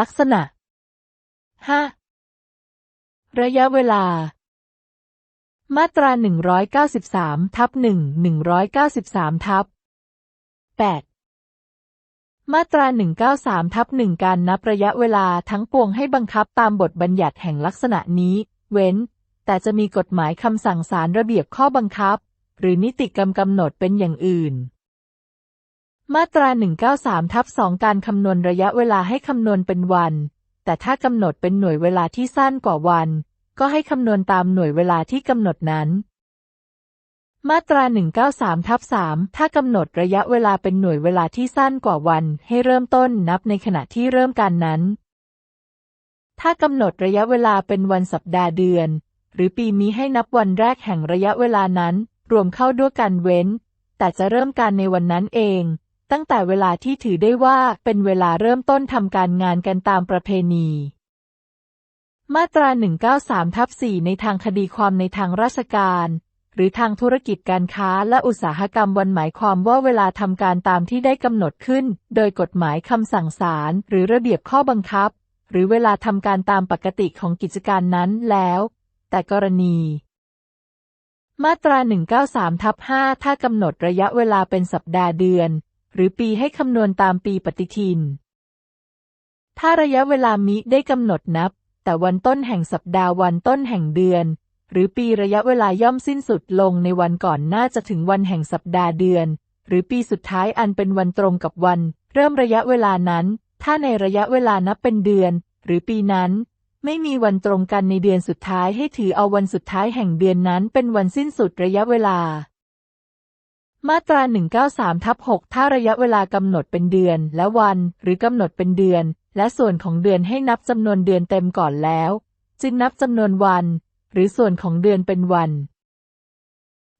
ลักษณะห้าระยะเวลา มาตรา 193 ทับ 1 193 ทับ 8 มาตรา 193 ทับ 1 การนับระยะเวลาทั้งปวงให้บังคับตามบทบัญญัติแห่งลักษณะนี้ เว้น แต่จะมีกฎหมายคำสั่งศาลระเบียบข้อบังคับ หรือนิติกรรมกำหนดเป็นอย่างอื่น มาตรา 193ทับ2การคำนวณระยะเวลาให้คำนวณเป็นวัน แต่ถ้ากำหนดเป็นหน่วยเวลาที่สั้นกว่าวัน ก็ให้คำนวณตามหน่วยเวลาที่กำหนดนั้น มาตรา 193ทับ3ถ้ากำหนดระยะเวลาเป็นหน่วยเวลาที่สั้นกว่าวัน ให้เริ่มต้นนับในขณะที่เริ่มการนั้น ถ้ากำหนดระยะเวลาเป็นวันสัปดาห์เดือน หรือปีมีให้นับวันแรกแห่งระยะเวลานั้น รวมเข้าด้วยกันเว้น แต่จะเริ่มการในวันนั้นเอง ตั้งแต่เวลาที่ถือได้ว่าเป็นเวลาเริ่มต้นทำการงานกันตามประเพณี มาตรา 193ทับ4ในทางคดีความในทางราชการ หรือทางธุรกิจการค้าและอุตสาหกรรมวันหมายความว่าเวลาทำการตามที่ได้กำหนดขึ้น โดยกฎหมายคำสั่งศาลหรือระเบียบข้อบังคับ หรือเวลาทำการตามปกติของกิจการนั้นแล้ว แต่กรณีมาตรา 193ทับ5ถ้ากำหนดระยะเวลาเป็นสัปดาห์เดือน หรือปีให้คำนวณตามปีปฏิทิน ถ้าระยะเวลามิได้กำหนดนับ แต่วันต้นแห่งสัปดาห์วันต้นแห่งเดือน หรือปีระยะเวลาย่อมสิ้นสุดลงในวันก่อนหน้าจะถึงวันแห่งสัปดาห์เดือน หรือปีสุดท้ายอันเป็นวันตรงกับวัน เริ่มระยะเวลานั้น ถ้าในระยะเวลานับเป็นเดือน หรือปีนั้นไม่มีวันตรงกันในเดือนสุดท้ายให้ถือเอาวันสุดท้ายแห่งเดือนนั้นเป็นวันสิ้นสุดระยะเวลา มาตรา 193ทับ6ถ้าระยะเวลากำหนดเป็นเดือน และวัน หรือกำหนดเป็นเดือน และส่วนของเดือนให้นับจำนวนเดือนเต็มก่อนแล้ว จึงนับจำนวนวัน หรือส่วนของเดือนเป็นวัน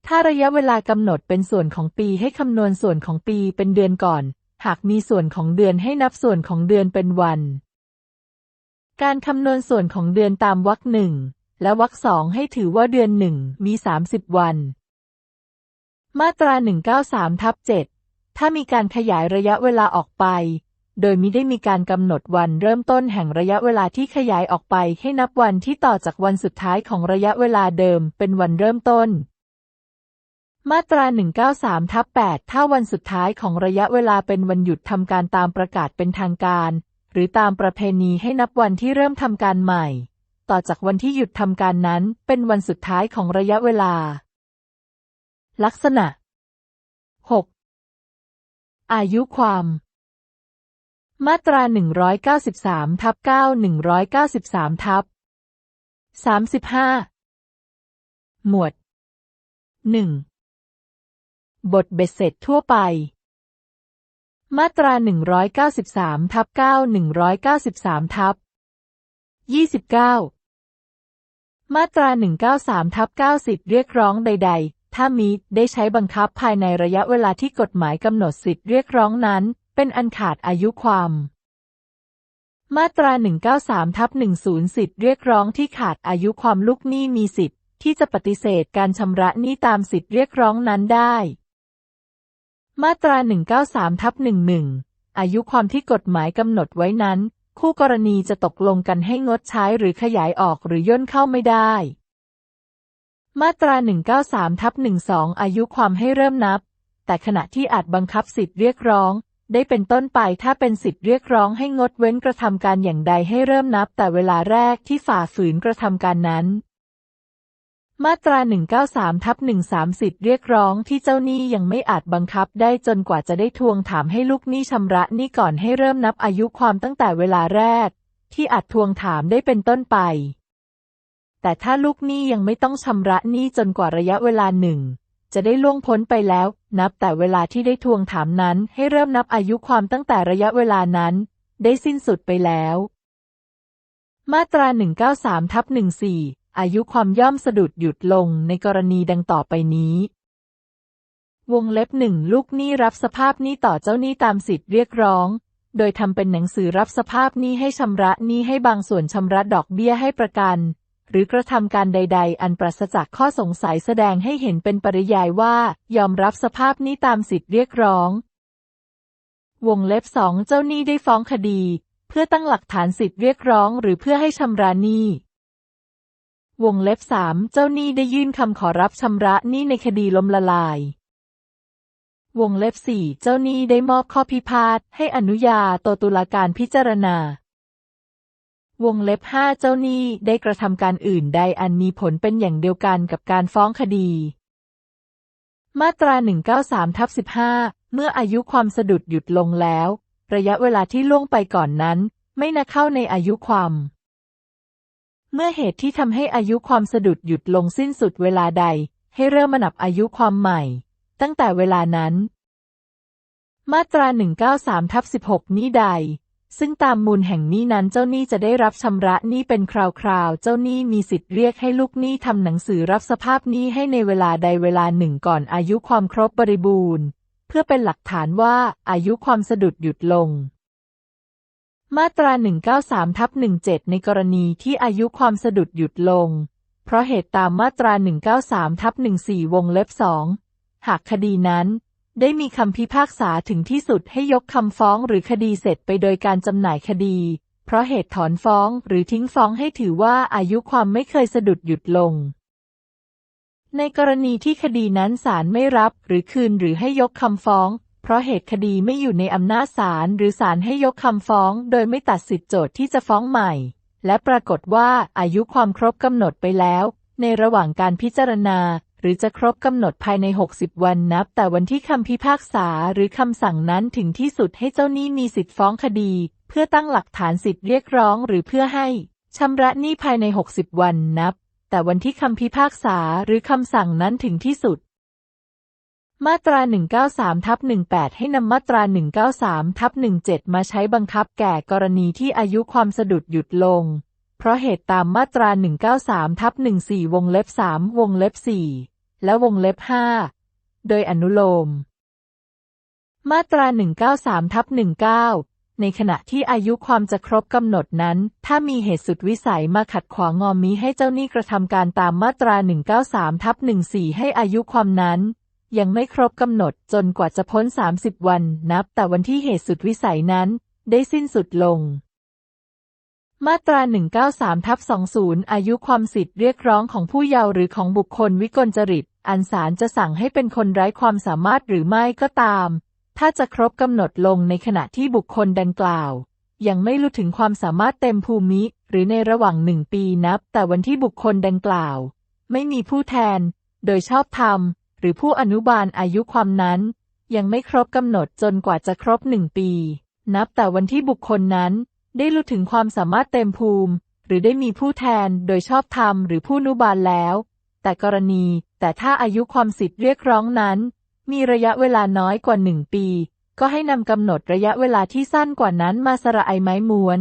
ถ้าระยะเวลากำหนดเป็นส่วนของปีให้คำนวณส่วนของปีเป็นเดือนก่อน หากมีส่วนของเดือนให้นับส่วนของเดือนเป็นวัน การคำนวณส่วนของเดือนตามวรรคหนึ่งและวรรคสองให้ถือว่าเดือนหนึ่งมี 30 วัน มาตรา 193ทับ7ถ้ามีการขยายระยะเวลาออกไป โดยมิได้มีการกำหนดวันเริ่มต้นแห่งระยะเวลาที่ขยายออกไปให้นับวันที่ต่อจากวันสุดท้ายของระยะเวลาเดิมเป็นวันเริ่มต้น มาตรา 193ทับ8ถ้าวันสุดท้ายของระยะเวลาเป็นวันหยุดทำการตามประกาศเป็นทางการ หรือตามประเพณีให้นับวันที่เริ่มทำการใหม่ ต่อจากวันที่หยุดทำการนั้นเป็นวันสุดท้ายของระยะเวลา ลักษณะ 6. อายุความ มาตรา 193ทับ9 193ทับ35 หมวด 1. บทเบ็ดเสร็จทั่วไป มาตรา 193ทับ9 193ทับ29 มาตรา 193ทับ90 เรียกร้องใดๆ ถ้ามีได้ใช้บังคับภายในระยะเวลาที่กฎหมายกำหนดสิทธิเรียกร้องนั้น เป็นอันขาดอายุความ มาตรา 193ทับ10 สิทธิเรียกร้องที่ขาดอายุความลูกหนี้มีสิทธิที่จะปฏิเสธการชำระหนี้ตามสิทธิเรียกร้องนั้นได้ มาตรา 193ทับ11 อายุความที่กฎหมายกำหนดไว้นั้น คู่กรณีจะตกลงกันให้งดใช้หรือขยายออกหรือย่นเข้าไม่ได้ มาตรา 193ทับ12 อายุความให้เริ่มนับ แต่ขณะที่อาจบังคับสิทธิเรียกร้อง ได้เป็นต้นไปถ้าเป็นสิทธิเรียกร้องให้งดเว้นกระทำการอย่างใดให้เริ่มนับ แต่เวลาแรกที่ฝ่าฝืนกระทำการนั้น มาตรา 193ทับ13สิทธิเรียกร้องที่เจ้าหนี้ยังไม่อาจบังคับได้จนกว่าจะได้ทวงถามให้ลูกหนี้ชำระหนี้ก่อนให้เริ่มนับอายุความตั้งแต่เวลาแรก ที่อาจทวงถามได้เป็นต้นไป แต่ถ้าลูกหนี้ยังไม่ต้องชำระหนี้จนกว่าระยะเวลาหนึ่ง จะได้ล่วงพ้นไปแล้ว นับแต่เวลาที่ได้ทวงถามนั้นให้เริ่มนับอายุความตั้งแต่ระยะเวลานั้น ได้สิ้นสุดไปแล้ว มาตรา 193ทับ14 อายุความย่อมสะดุดหยุดลงในกรณีดังต่อไปนี้ วงเล็บหนึ่งลูกหนี้รับสภาพหนี้ต่อเจ้าหนี้ตามสิทธิเรียกร้องโดยทำเป็นหนังสือรับสภาพหนี้ให้ชำระหนี้ให้บางส่วนชำระดอกเบี้ยให้ประกัน หรือกระทำการใด ๆ อันปราศจากข้อสงสัยแสดงให้เห็นเป็นปริยายว่า ยอมรับสภาพนี้ตามสิทธิเรียกร้อง วงเล็บสองเจ้าหนี้ได้ฟ้องคดี เพื่อตั้งหลักฐานสิทธิเรียกร้อง หรือเพื่อให้ชำระหนี้วงเล็บสามเจ้าหนี้ได้ยื่นคำขอรับชำระหนี้ในคดีล้มละลาย วงเล็บสี่เจ้าหนี้ได้มอบข้อพิพาทให้อนุญาโตตุลาการพิจารณา วงเล็บห้าเจ้าหนี้ได้กระทำการอื่นใดอันมีผลเป็นอย่างเดียวกันกับการฟ้องคดี มาตรา 193ทับ15 เมื่ออายุความสะดุดหยุดลงแล้ว ระยะเวลาที่ล่วงไปก่อนนั้น ไม่นับเข้าในอายุความ เมื่อเหตุที่ทำให้อายุความสะดุดหยุดลงสิ้นสุดเวลาใด ให้เริ่มมานับอายุความใหม่ ตั้งแต่เวลานั้น มาตรา 193ทับ16 นี้ใด ซึ่งตามมูลแห่งหนี้นั้นเจ้าหนี้จะได้รับชำระหนี้เป็นคราวๆ เจ้าหนี้มีสิทธิ์เรียกให้ลูกหนี้ทำหนังสือรับสภาพหนี้ให้ในเวลาใดเวลาหนึ่งก่อนอายุความครบบริบูรณ์ เพื่อเป็นหลักฐานว่าอายุความสะดุดหยุดลง มาตรา 193ทับ17 ในกรณีที่อายุความสะดุดหยุดลง เพราะเหตุตามมาตรา 193ทับ14 วงเล็บ2หากคดีนั้น ได้มีคำพิพากษาถึงที่สุดให้ยกคำฟ้องหรือคดีเสร็จไปโดยการจำหน่ายคดี เพราะเหตุถอนฟ้องหรือทิ้งฟ้องให้ถือว่าอายุความไม่เคยสะดุดหยุดลง ในกรณีที่คดีนั้นศาลไม่รับหรือคืนหรือให้ยกคำฟ้อง เพราะเหตุคดีไม่อยู่ในอำนาจศาลหรือศาลให้ยกคำฟ้อง โดยไม่ตัดสิทธิโจทย์ที่จะฟ้องใหม่ และปรากฏว่าอายุความครบกำหนดไปแล้ว ในระหว่างการพิจารณา หรือจะครบกำหนดภายใน 60 วันนับ แต่วันที่คำพิพากษาหรือคำสั่งนั้นถึงที่สุดให้เจ้าหนี้มีสิทธิฟ้องคดี เพื่อตั้งหลักฐานสิทธิเรียกร้องหรือเพื่อให้ชำระหนี้ภายใน 60 วันนับ แต่วันที่คำพิพากษาหรือคำสั่งนั้นถึงที่สุดมาตรา 193ทับ18 ให้นำมาตรา 193ทับ17 มาใช้บังคับแก่กรณีที่อายุความสะดุดหยุดลง เพราะเหตุตามมาตรา 193ทับ14 วงเล็บ 3 วงเล็บ 4 และวงเล็บ5โดยอนุโลม มาตรา 193ทับ19 ในขณะที่อายุความจะครบกำหนดนั้น ถ้ามีเหตุสุดวิสัยมาขัดขวางงอมมิให้เจ้าหนี้กระทำการตามมาตรา 193ทับ14 ให้อายุความนั้น ยังไม่ครบกำหนดจนกว่าจะพ้น 30 วันนับ แต่วันที่เหตุสุดวิสัยนั้น ได้สิ้นสุดลง มาตรา 193ทับ20 อายุความสิทธิ์เรียกร้องของผู้เยาว์หรือของบุคคลวิกลจริต อันศาลจะสั่งให้เป็นคนไร้ความสามารถหรือไม่ก็ตาม ถ้าจะครบกำหนดลงในขณะที่บุคคลดังกล่าว ยังไม่รู้ถึงความสามารถเต็มภูมิ หรือในระหว่างหนึ่งปีนับ แต่วันที่บุคคลดังกล่าว ไม่มีผู้แทน โดยชอบธรรม หรือผู้อนุบาลอายุความนั้น ยังไม่ครบกำหนดจนกว่าจะครบหนึ่งปี นับแต่วันที่บุคคลนั้น ได้รู้ถึงความสามารถเต็มภูมิ หรือได้มีผู้แทนโดยชอบธรรมหรือผู้นุบาลแล้ว แต่กรณีแต่ถ้าอายุความสิทธิ์เรียกร้องนั้น มีระยะเวลาน้อยกว่าหนึ่งปี ก็ให้นำกำหนดระยะเวลาที่สั้นกว่านั้นมาสระไอไม้ม้วน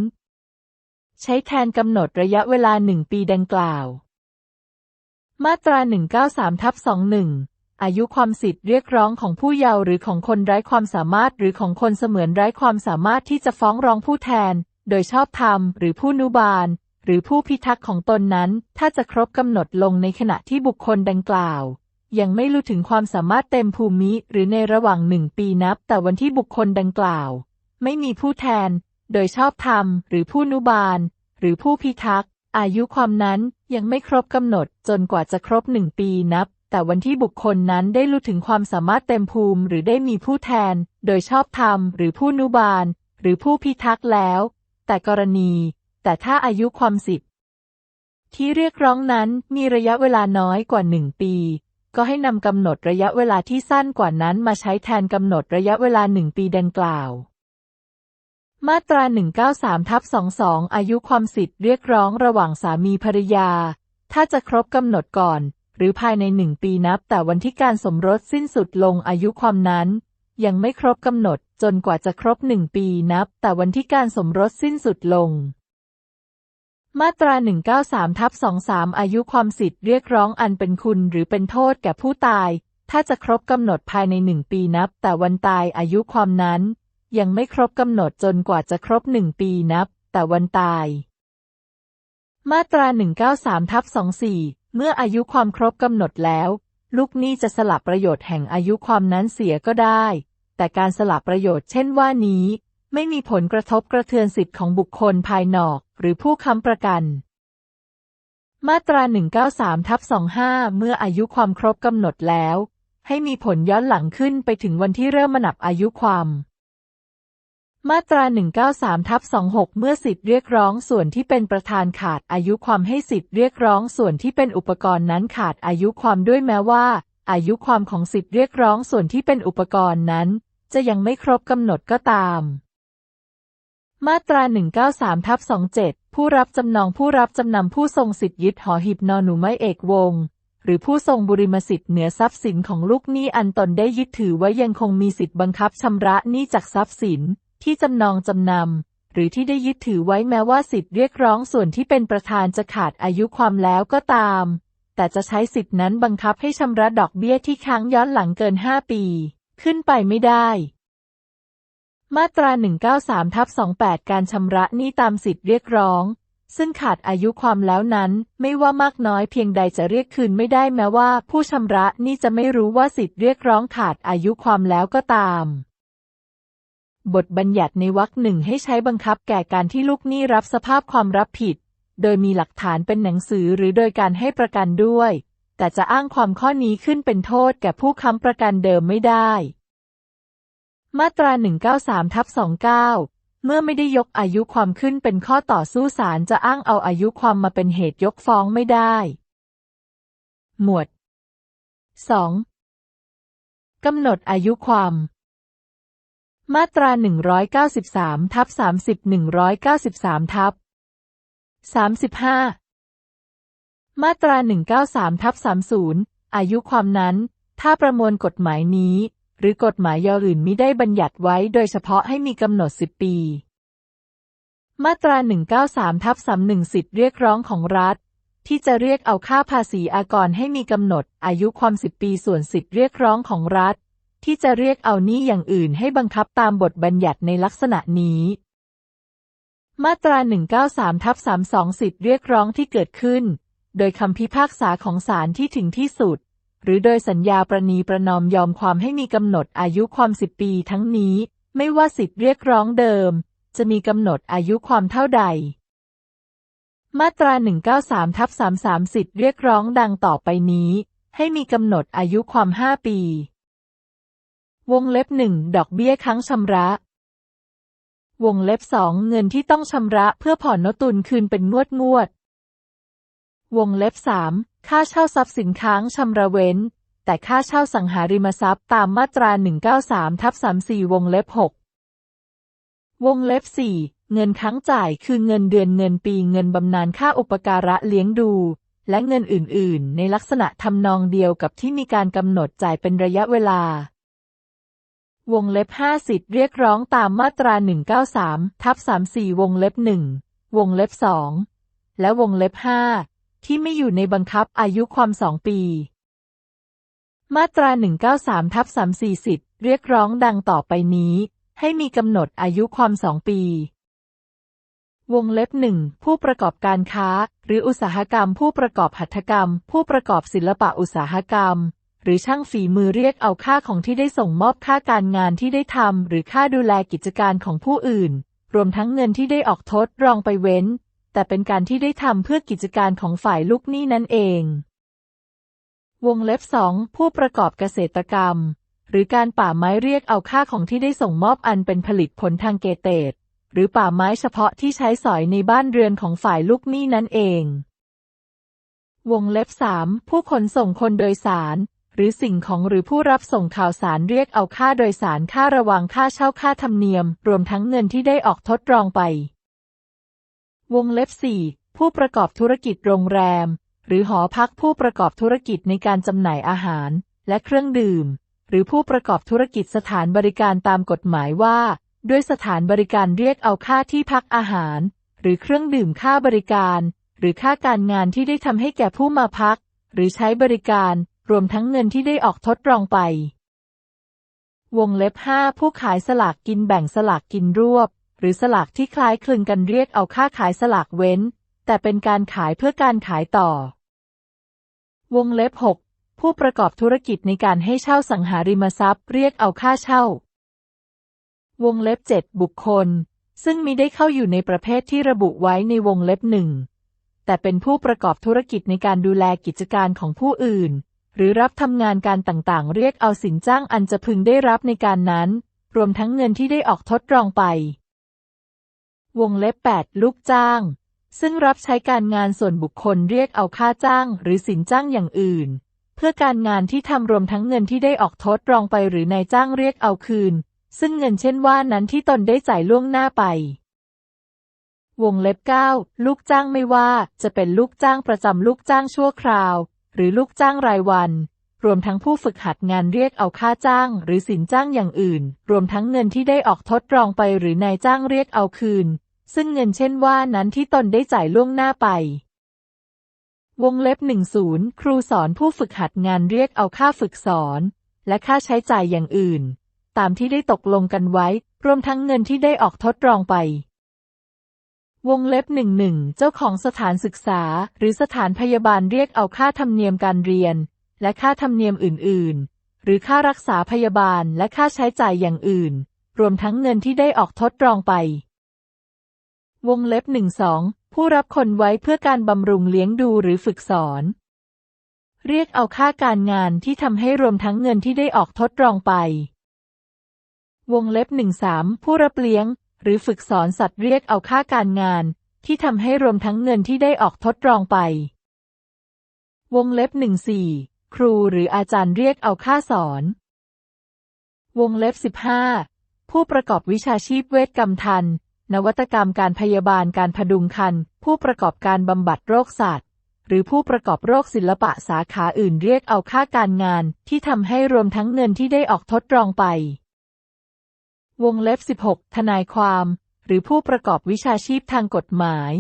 ใช้แทนกำหนดระยะเวลาหนึ่งปีดังกล่าว มาตรา 193ทับ21อายุความสิทธิ์เรียกร้องของผู้เยาว์หรือของคนไร้ความสามารถหรือของคนเสมือนไร้ความสามารถที่จะฟ้องร้องผู้แทน โดยชอบธรรมหรือผู้นุบาล หรือผู้พิทักษ์ของตนนั้น ถ้าจะครบกำหนดลงในขณะที่บุคคลดังกล่าว ยังไม่รู้ถึงความสามารถเต็มภูมิหรือในระหว่างหนึ่งปีนับ แต่วันที่บุคคลดังกล่าว ไม่มีผู้แทน โดยชอบธรรมหรือผู้นุบาล หรือผู้พิทักษ์อายุความนั้นยังไม่ครบกำหนดจนกว่าจะครบหนึ่งปีนับแต่วันที่บุคคลนั้นได้รู้ถึงความสามารถเต็มภูมิหรือได้มีผู้แทน โดยชอบธรรมหรือผู้นุบาล หรือผู้พิทักษ์แล้ว แต่กรณี แต่ถ้าอายุความสิทธิ์ที่เรียกร้องนั้นมีระยะเวลาน้อยกว่าหนึ่งปี ก็ให้นำกำหนดระยะเวลาที่สั้นกว่านั้นมาใช้แทนกำหนดระยะเวลาหนึ่งปีดังกล่าว มาตรา 193ทับ22 อายุความสิทธิ์เรียกร้องระหว่างสามีภรรยา ถ้าจะครบกำหนดก่อน หรือภายในหนึ่งปีนับแต่วันที่การสมรสสิ้นสุดลงอายุความนั้น ยังไม่ครบกำหนด จนกว่าจะครบหนึ่งปีนับ แต่วันที่การสมรสสิ้นสุดลง มาตรา 193ทับ23 อายุความสิทธิ์เรียกร้องอันเป็นคุณหรือเป็นโทษแก่ผู้ตาย ถ้าจะครบกำหนดภายในหนึ่งปีนับ แต่วันตายอายุความนั้น ยังไม่ครบกำหนดจนกว่าจะครบหนึ่งปีนับ แต่วันตาย มาตรา 193ทับ24 เมื่ออายุความครบกำหนดแล้ว ลูกหนี้จะสลับประโยชน์แห่งอายุความนั้นเสียก็ได้ แต่การสลับประโยชน์เช่นว่านี้ ไม่มีผลกระทบกระเทือนสิทธิของบุคคลภายนอก หรือผู้ค้ำประกัน มาตรา 193ทับ25 เมื่ออายุความครบกำหนดแล้ว ให้มีผลย้อนหลังขึ้นไปถึงวันที่เริ่มมนับอายุความมาตรา 193ทับ26 เมื่อสิทธิเรียกร้องส่วนที่เป็นประธานขาดอายุความให้สิทธิเรียกร้องส่วนที่เป็นอุปกรณ์นั้นขาดอายุความด้วยแม้ว่า อายุความของสิทธิเรียกร้องส่วนที่เป็นอุปกรณ์นั้น จะยังไม่ครบกำหนดก็ตาม มาตรา 193ทับ27 ผู้รับจำนองผู้รับจำนำผู้ทรงสิทธิยึดหอหีบนอนหนูไม้เอกวง หรือผู้ทรงบุริมสิทธิ์เหนือทรัพย์สินของลูกหนี้อันตนได้ยึดถือไว้ยังคงมีสิทธิบังคับชำระหนี้จากทรัพย์สิน ที่จำนองจำนำหรือที่ได้ยึดถือไว้แม้ว่าสิทธิเรียกร้องส่วนที่เป็นประธานจะขาดอายุความแล้วก็ตาม แต่จะใช้สิทธินั้นบังคับให้ชำระดอกเบี้ยที่ค้างย้อนหลังเกิน 5 ปี ขึ้นไปไม่ได้ มาตรา 193ทับ28 การชำระหนี้ตามสิทธิเรียกร้อง ซึ่งขาดอายุความแล้วนั้น ไม่ว่ามากน้อยเพียงใดจะเรียกคืนไม่ได้แม้ว่า ผู้ชำระหนี้จะไม่รู้ว่าสิทธิเรียกร้องขาดอายุความแล้วก็ตามบทบัญญัติในวรรคหนึ่งให้ใช้บังคับแก่การที่ลูกหนี้รับสภาพความรับผิด โดยมีหลักฐานเป็นหนังสือหรือโดยการให้ประกันด้วย แต่จะอ้างความข้อนี้ขึ้นเป็นโทษแก่ผู้ค้ำประกันเดิมไม่ได้ มาตรา 193 ทับ 29 เมื่อไม่ได้ยกอายุความขึ้นเป็นข้อต่อสู้ศาลจะอ้างเอาอายุความมาเป็นเหตุยกฟ้องไม่ได้ หมวด 2. กำหนดอายุความมาตรา 193 ทับ 30 193 ทับ 35 มาตรา 193ทับ30 อายุความนั้น ถ้าประมวลกฎหมายนี้ หรือกฎหมายยออื่นมิได้บัญญัติไว้โดยเฉพาะให้มีกำหนด 10 ปี มาตรา 193ทับ31สิทธิเรียกร้องของรัฐ ที่จะเรียกเอาค่าภาษีอากรให้มีกำหนด อายุความ 10 ปีส่วนสิทธิเรียกร้องของรัฐ ที่จะเรียกเอานี้อย่างอื่นให้บังคับตามบทบัญญัติในลักษณะนี้มาตรา 193ทับ32 สิทธิเรียกร้องที่เกิดขึ้น โดยคำพิพากษาของศาลที่ถึงที่สุด หรือโดยสัญญาประนีประนอมยอมความให้มีกำหนดอายุความ10ปีทั้งนี้ ไม่ว่าสิทธิเรียกร้องเดิม จะมีกำหนดอายุความเท่าใด มาตรา 193ทับ33สิทธิเรียกร้องดังต่อไปนี้ ให้มีกำหนดอายุความ 5 ปี วงเล็บหนึ่งดอกเบี้ยค้างชำระวงเล็บสองเงินที่ต้องชำระเพื่อผ่อนนตุนคืนเป็นงวดงวด วงเล็บสามค่าเช่าทรัพย์สินค้างชำระเว้น แต่ค่าเช่าสังหาริมทรัพย์ตามมาตรา 193ทับ34 วงเล็บหกวงเล็บสี่เงินค้างจ่ายคือเงินเดือนเงินปีเงินบำนาญค่าอุปการะเลี้ยงดู และเงินอื่น ๆ ในลักษณะทำนองเดียวกับที่มีการกำหนดจ่ายเป็นระยะเวลา วงเล็บห้าสิทธิเรียกร้องตามมาตรา 193ทับ34 วงเล็บหนึ่งวงเล็บสองและวงเล็บห้า ที่ไม่อยู่ในบังคับอายุความสองปี มาตรา 193ทับ34สิทธิเรียกร้องดังต่อไปนี้ ให้มีกำหนดอายุความสองปี วงเล็บหนึ่งผู้ประกอบการค้า หรืออุตสาหกรรม ผู้ประกอบหัตถกรรม ผู้ประกอบศิลปะอุตสาหกรรม หรือช่างฝีมือเรียกเอาค่าของที่ได้ส่งมอบค่าการงานที่ได้ทำหรือค่าดูแลกิจการของผู้อื่นรวมทั้งเงินที่ได้ออกทดรองไปเว้น แต่เป็นการที่ได้ทำเพื่อกิจการของฝ่ายลูกหนี้นั่นเอง วงเล็บสองผู้ประกอบเกษตรกรรม หรือการป่าไม้เรียกเอาค่าของที่ได้ส่งมอบอันเป็นผลิตผลทางเกษตรหรือป่าไม้เฉพาะที่ใช้สอยในบ้านเรือนของฝ่ายลูกหนี้นั่นเอง วงเล็บสามผู้ขนส่งคนโดยสาร หรือสิ่งของหรือผู้รับส่งข่าวสารเรียกเอาค่าโดยสารค่าระวังค่าเช่าค่าธรรมเนียม รวมทั้งเงินที่ได้ออกทดรองไป วงเล็บสี่ผู้ประกอบธุรกิจโรงแรม หรือหอพักผู้ประกอบธุรกิจในการจำหน่ายอาหารและเครื่องดื่ม หรือผู้ประกอบธุรกิจสถานบริการตามกฎหมายว่า ด้วยสถานบริการเรียกเอาค่าที่พักอาหาร หรือเครื่องดื่มค่าบริการ หรือค่าการงานที่ได้ทำให้แก่ผู้มาพัก หรือใช้บริการ รวมทั้งเงินที่ได้ออกทดรองไป วงเล็บห้าผู้ขายสลากกินแบ่งสลากกินรวบ หรือสลากที่คล้ายคลึงกันเรียกเอาค่าขายสลากเว้น แต่เป็นการขายเพื่อการขายต่อ วงเล็บหกผู้ประกอบธุรกิจในการให้เช่าสังหาริมทรัพย์เรียกเอาค่าเช่า วงเล็บ 7 บุคคล ซึ่งมิได้เข้าอยู่ในประเภทที่ระบุไว้ในวงเล็บหนึ่งแต่เป็นผู้ประกอบธุรกิจในการดูแลกิจการของผู้อื่น หรือรับทำงานการต่างๆ เรียกเอาสินจ้างอันจะพึงได้รับในการนั้น รวมทั้งเงินที่ได้ออกทดลองไป วงเล็บ 8 ลูกจ้าง ซึ่งรับใช้การงานส่วนบุคคลเรียกเอาค่าจ้าง หรือสินจ้างอย่างอื่น เพื่อการงานที่ทำรวมทั้งเงินที่ได้ออกทดลองไปหรือนายจ้างเรียกเอาคืน ซึ่งเงินเช่นว่านั้นที่ตนได้จ่ายล่วงหน้าไป วงเล็บ 9 ลูกจ้างไม่ว่า จะเป็นลูกจ้างประจำลูกจ้างชั่วคราว หรือลูกจ้างรายวันรวมทั้งผู้ฝึกหัดงานเรียกเอาค่าจ้าง หรือสินจ้างอย่างอื่น รวมทั้งเงินที่ได้ออกทดลองไปหรือนายจ้างเรียกเอาคืน ซึ่งเงินเช่นว่านั้นที่ตนได้จ่ายล่วงหน้าไป วงเล็บ10ครูสอนผู้ฝึกหัดงานเรียกเอาค่าฝึกสอน และค่าใช้จ่ายอย่างอื่น ตามที่ได้ตกลงกันไว้ รวมทั้งเงินที่ได้ออกทดลองไป วงเล็บหนึ่งหนึ่งเจ้าของสถานศึกษา หรือสถานพยาบาลเรียกเอาค่าธรรมเนียมการเรียน และค่าธรรมเนียมอื่น ๆ หรือค่ารักษาพยาบาลและค่าใช้จ่ายอย่างอื่น รวมทั้งเงินที่ได้ออกทดลองไป วงเล็บหนึ่งสองผู้รับคนไว้เพื่อการบำรุงเลี้ยงดูหรือฝึกสอน เรียกเอาค่าการงานที่ทำให้รวมทั้งเงินที่ได้ออกทดลองไป วงเล็บหนึ่งสามผู้รับเลี้ยง หรือฝึกสอนสัตว์เรียกเอาค่าการงาน ที่ทำให้รวมทั้งเงินที่ได้ออกทดลองไป วงเล็บหนึ่งสี่ครูหรืออาจารย์เรียกเอาค่าสอน วงเล็บสิบห้าผู้ประกอบวิชาชีพเวชกรรมทัน นวัตกรรมการพยาบาลการพดุงคันผู้ประกอบการบำบัดโรคสัตว์หรือผู้ประกอบโรคศิลปะสาขาอื่นเรียกเอาค่าการงาน ที่ทำให้รวมทั้งเงินที่ได้ออกทดลองไป วงเล็บ 16 ทนายความ หรือผู้ประกอบวิชาชีพทางกฎหมาย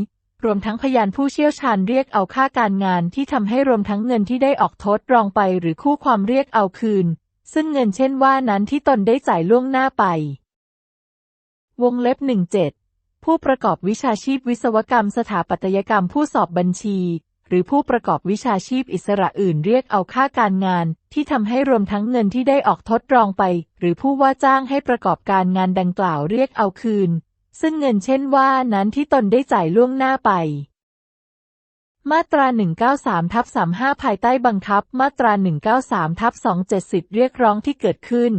รวมทั้งพยานผู้เชี่ยวชาญเรียกเอาค่าการงานที่ทำให้รวมทั้งเงินที่ได้ออกทดลองไป หรือคู่ความเรียกเอาคืน ซึ่งเงินเช่นว่านั้นที่ตนได้จ่ายล่วงหน้าไป วงเล็บ 17 ผู้ประกอบวิชาชีพวิศวกรรมสถาปัตยกรรมผู้สอบบัญชี หรือผู้ประกอบวิชาชีพอิสระอื่นเรียกเอาค่าการงาน ที่ทำให้รวมทั้งเงินที่ได้ออกทดลองไป หรือผู้ว่าจ้างให้ประกอบการงานดังกล่าวเรียกเอาคืน ซึ่งเงินเช่นว่านั้นที่ตนได้จ่ายล่วงหน้าไปมาตรา 193ทับ35 ภายใต้บังคับ มาตรา 193ทับ27สิทธิเรียกร้องที่เกิดขึ้น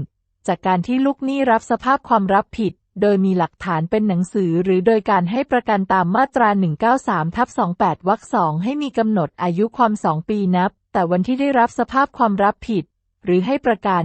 จากการที่ลูกหนี้รับสภาพความรับผิด โดยมีหลักฐานเป็นหนังสือหรือโดยการให้ประกันตามมาตรา 193ทับ28วรรคสองให้มีกำหนดอายุความ2ปีนับ แต่วันที่ได้รับสภาพความรับผิด หรือให้ประกัน